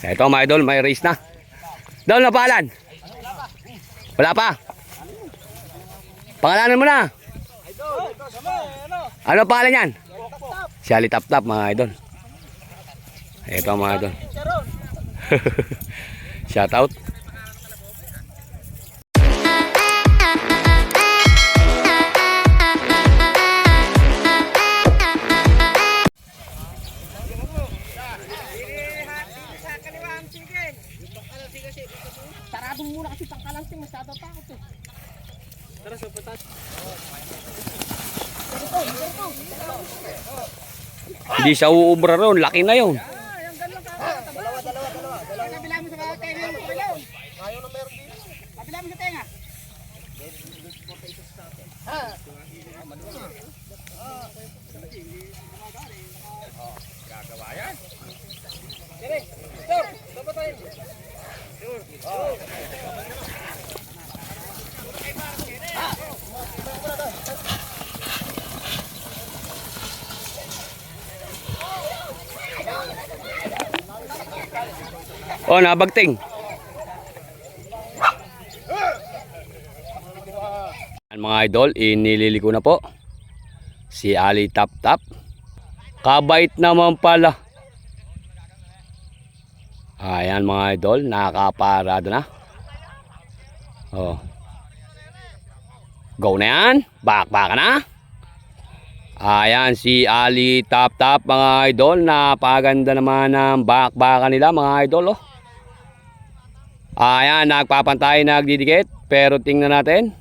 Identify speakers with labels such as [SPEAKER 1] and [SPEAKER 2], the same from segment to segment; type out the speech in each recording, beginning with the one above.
[SPEAKER 1] Ito mga idol, may race na. Doon na palan. Wala pa. Pangalanan mo na. Ano pangalan yan? Si Ali Tap Tap mga idol. Ito mga idol. Shout out. Hindi siya uubra ron. Laki na yun.
[SPEAKER 2] Kabila mo sa tenga mo sa ilaw. Ayaw na meron din. Kabila mo sa tenga.
[SPEAKER 1] Oh, nabagting. Yan, mga idol, inililiko na po. Si Ali Tap Tap. Kabait naman pala. Ayan mga idol, nakaparado na. Oh. Go na yan. Bakbaka na. Ayan si Ali Tap Tap mga idol. Napaganda naman ng bakbaka nila mga idol. Oh. Ayan, nagpapantay, nagdidikit. Pero tingnan natin.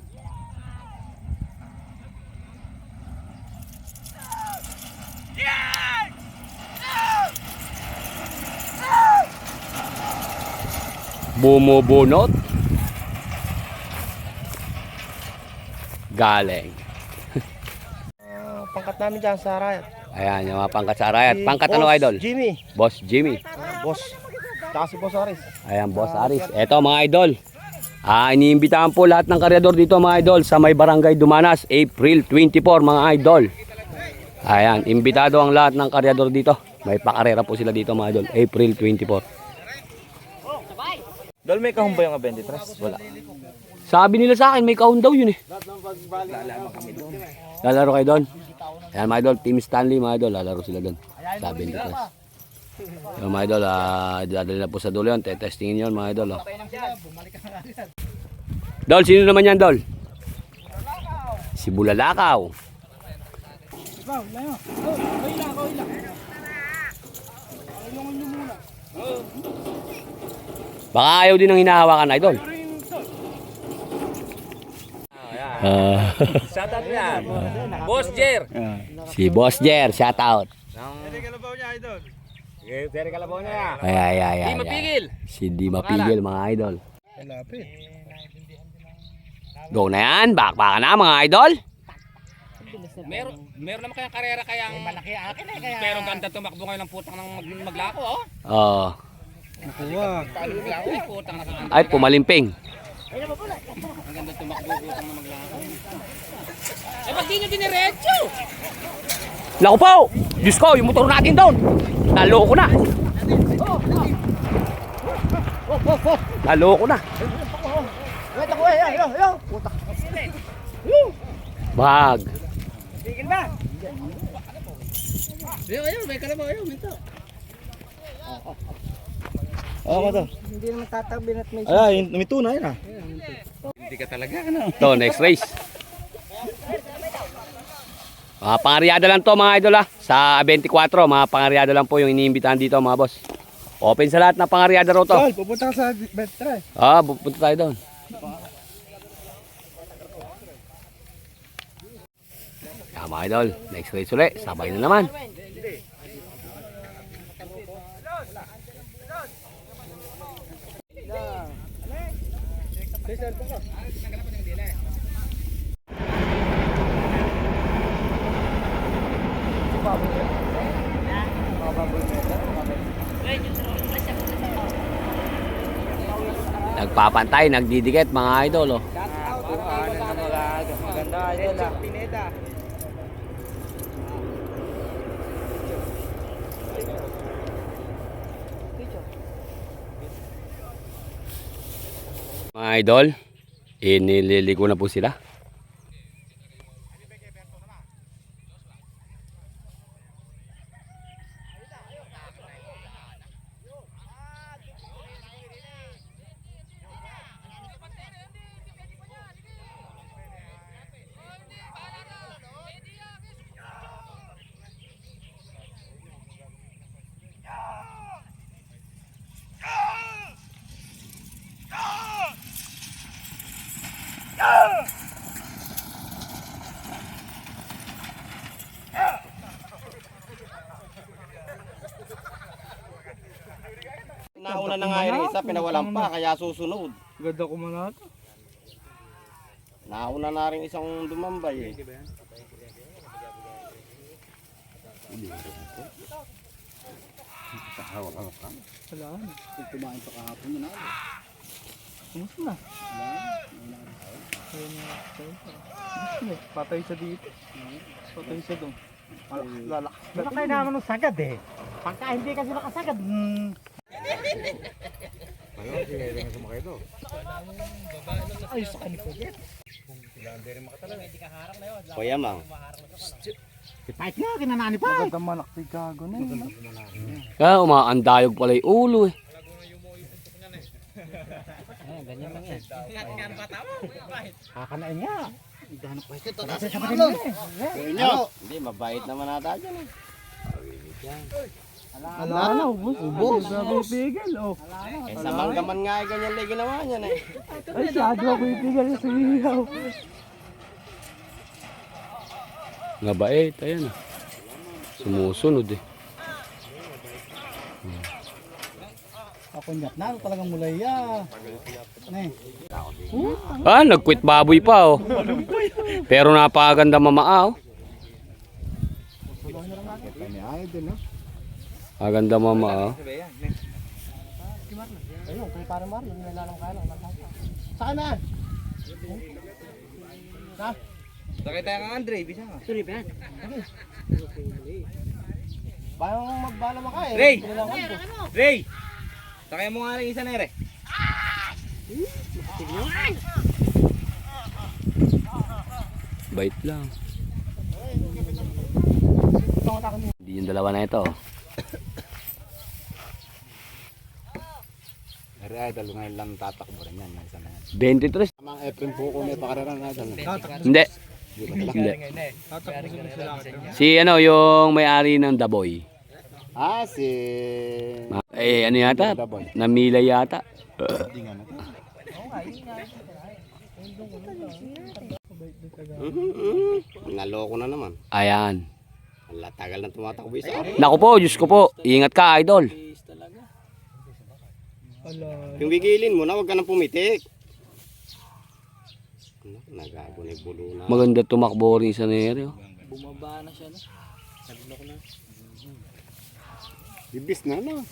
[SPEAKER 1] Bumubunot. Galing.
[SPEAKER 3] Ah, pangkat namin dyan sa Arayat.
[SPEAKER 1] Ayan, yung mga pangkat sa Arayat.
[SPEAKER 3] Si
[SPEAKER 1] Pangkat ano,
[SPEAKER 3] Boss
[SPEAKER 1] idol?
[SPEAKER 3] Jimmy.
[SPEAKER 1] Boss Jimmy.
[SPEAKER 3] Ah, boss. Tsaka si Boss Aris.
[SPEAKER 1] Ayan, Boss Aris. Eto mga idol. Ah, iniimbitahan po lahat ng karyador dito mga idol sa may barangay Dumanas, April 24 mga idol. Ayan, imbitado ang lahat ng karyador dito. May pakarera po sila dito mga idol, April 24.
[SPEAKER 3] Dol, may kahon ba yung 23? Wala.
[SPEAKER 1] Sabi nila sa akin, may kahon daw yun eh. Lalaro kayo doon. Ayan mga idol, Team Stanley mga idol, lalaro sila doon. Sabi nila. Yung mga idol, ah, dadali na po sa dulo yun. Tetestingin yun mga idol. Oh. Dol, sino naman yan, Dol? Si Bulalakaw. Baka ayaw din ng hinahawakan, idol. Ah,
[SPEAKER 4] Shoutout yan. Boss Jer.
[SPEAKER 1] si Boss Jer, shout out.
[SPEAKER 4] Sige, Jerry Kalabaw niya.
[SPEAKER 1] Ay, ay, ay, ay,
[SPEAKER 4] Di mapigil.
[SPEAKER 1] Si Di Mapigil, mga idol. Go na yan, bakbaka na mga idol.
[SPEAKER 4] Meron, meron naman kayang karera kayang malaki akin eh. Kaya... Pero ganda tumakbo ngayon ng putang ng mag, maglako oh.
[SPEAKER 1] Oh,
[SPEAKER 4] Ay, putang nakakanta.
[SPEAKER 1] ay, pumalimping.
[SPEAKER 4] Ang ganda tumakbo putang ng maglako. Eh, ba't di nyo diniretso?
[SPEAKER 1] Naku po! Diyos ko, yung motor natin doon. Naloko na. Naloko na.
[SPEAKER 3] Wait ako eh, yo, yo. Puta.
[SPEAKER 1] Bag.
[SPEAKER 4] Ayun, ayun, may kalabaw, ayun, minto.
[SPEAKER 3] Oo ko to.
[SPEAKER 2] Hindi naman tatabi at may
[SPEAKER 3] Ay, may tunay na.
[SPEAKER 4] Hindi ka talaga, ano?
[SPEAKER 1] To, next race. Mga pangaryada lang to mga idol ah. Sa 24, mga pangaryada lang po yung iniimbitahan dito mga boss. Open sa lahat na pangaryada ro to.
[SPEAKER 3] Tol, pupunta ka sa Betra eh.
[SPEAKER 1] Ah, pupunta tayo doon. Yan mga idol, next race ulit, sabay na naman. Nagpapantay, nagdidikit mga idol. Oh.
[SPEAKER 3] Maganda idol. Pineda.
[SPEAKER 1] Mga idol, inililigo na po sila.
[SPEAKER 3] Nauna na nga yung isa, pinawalan pa, kaya susunod.
[SPEAKER 2] Ganda ko man ito.
[SPEAKER 3] Nauna na rin isang dumambay eh.
[SPEAKER 2] Wala na. Kumain pa kahapon ako. Kumusta na? Ayun na. Mo, patay siya dito. Patay siya doon. Lalak.
[SPEAKER 5] Baka kayo naman ng sagad eh. Pagka hindi kasi nakasagad, hmm. Ayos sa kanito.
[SPEAKER 3] Kuya Mang,
[SPEAKER 5] Kahit nga, kinanani pa.
[SPEAKER 2] Magandang manak si Gago na yun.
[SPEAKER 1] Ah, umaandayog pala yung ulo eh.
[SPEAKER 5] Kakanain nga.
[SPEAKER 2] Kasi sa
[SPEAKER 3] Inyo! Hindi, mabait naman ata dyan eh.
[SPEAKER 2] Ala na, ubos. Ubos. Sabi pigil, oh.
[SPEAKER 3] Eh, sa manggaman nga eh, ganyan lang ginawa niyan eh.
[SPEAKER 2] Ay, siyado ako ipigil sa ihaw.
[SPEAKER 1] Nga bait, ayan ah. Sumusunod eh.
[SPEAKER 5] Ako nyat na, talagang mulay ya. Ne.
[SPEAKER 1] Ah, nag-quit baboy pa oh. Pero napakaganda mamaa oh. Aganda mama oh.
[SPEAKER 5] Ayun, kay parang Mario, yung nilalang kaya lang. Saan na?
[SPEAKER 3] Sakay tayo kang Andre, bisa nga.
[SPEAKER 5] Sorry, Ben.
[SPEAKER 3] Parang magbala mo ka eh.
[SPEAKER 4] Ray! Ray! Sakay mo nga rin isa na ere.
[SPEAKER 1] Bait lang. Hindi yung dalawa na ito.
[SPEAKER 4] Ere, idol ngayon lang tatakbo rin yan. Isa na yan.
[SPEAKER 1] 23.
[SPEAKER 4] Amang Efren po ko may pakararang na idol.
[SPEAKER 1] Hindi. Hindi. Si ano, yung may-ari ng Daboy.
[SPEAKER 4] Ah, si...
[SPEAKER 1] Eh, ano yata? Namila yata.
[SPEAKER 3] Naloko na naman.
[SPEAKER 1] Ayan.
[SPEAKER 3] Wala, tagal na tumatakbo isa.
[SPEAKER 1] Naku po, Diyos ko po. Ingat ka, idol.
[SPEAKER 3] Yung gigilin mo na, huwag ka nang pumitik. Nagago na yung bulo na.
[SPEAKER 1] Maganda tumakbo rin sa nere. oh.
[SPEAKER 3] Bibis na no.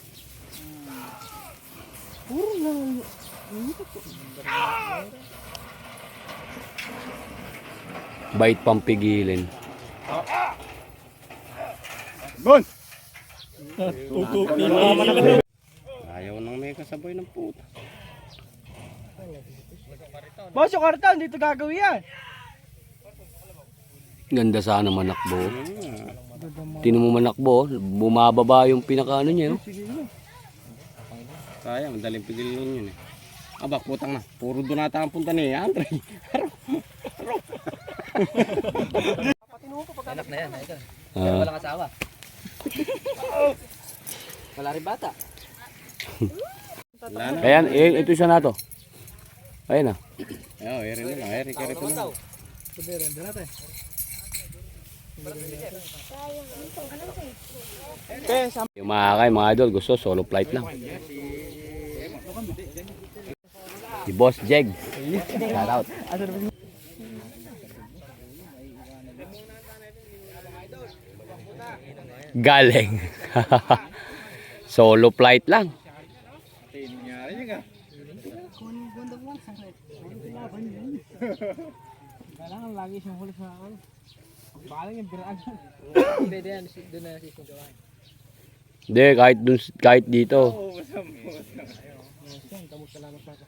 [SPEAKER 1] Bait pampigilin.
[SPEAKER 3] Ayaw nang may kasabay ng puta.
[SPEAKER 2] Boss, yung karton, dito gagawin yan.
[SPEAKER 1] Ganda sana manakbo. Tino mo manakbo, bumababa yung pinaka ano niya. oh.
[SPEAKER 3] Kaya, madaling pigilin yun eh. Aba, putang na. Puro doon nata ang punta ni Andre.
[SPEAKER 1] Ah,
[SPEAKER 5] Walang asawa. Wala rin bata.
[SPEAKER 3] Wala na.
[SPEAKER 1] ayan, eh, ito isa na to. Ayan ah.
[SPEAKER 3] Ayaw, eri na kari ko na.
[SPEAKER 1] Yung mga kay, mga idol, gusto solo flight lang. Si Boss Jeg. Shout out. Galing. solo flight lang.
[SPEAKER 5] Kailangan lagi siyang huli sa ano. Baling yung biraan. Pwede yan, doon na sisigawin.
[SPEAKER 1] Hindi, kahit, dun, kahit dito.
[SPEAKER 5] Oo, masam, masam. Ayun, kamu salamat sa akin.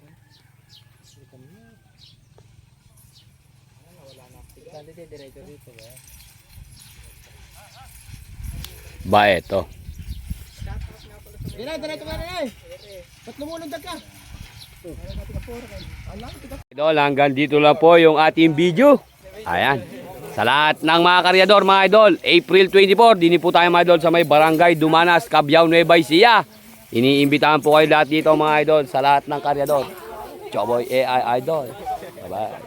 [SPEAKER 5] Ba,
[SPEAKER 1] eto.
[SPEAKER 3] Diretso ka na eh. Ba't lumulundag ka?
[SPEAKER 1] Idol, hanggang dito lang po yung ating video. Ayan. Sa lahat ng mga karyador, mga idol, April 24, dini po tayo mga idol sa may barangay Dumanas, Cabiao, Nueva Ecija. Iniimbitahan po kayo lahat dito mga idol sa lahat ng karyador. Choboy AI Idol. Bye-bye.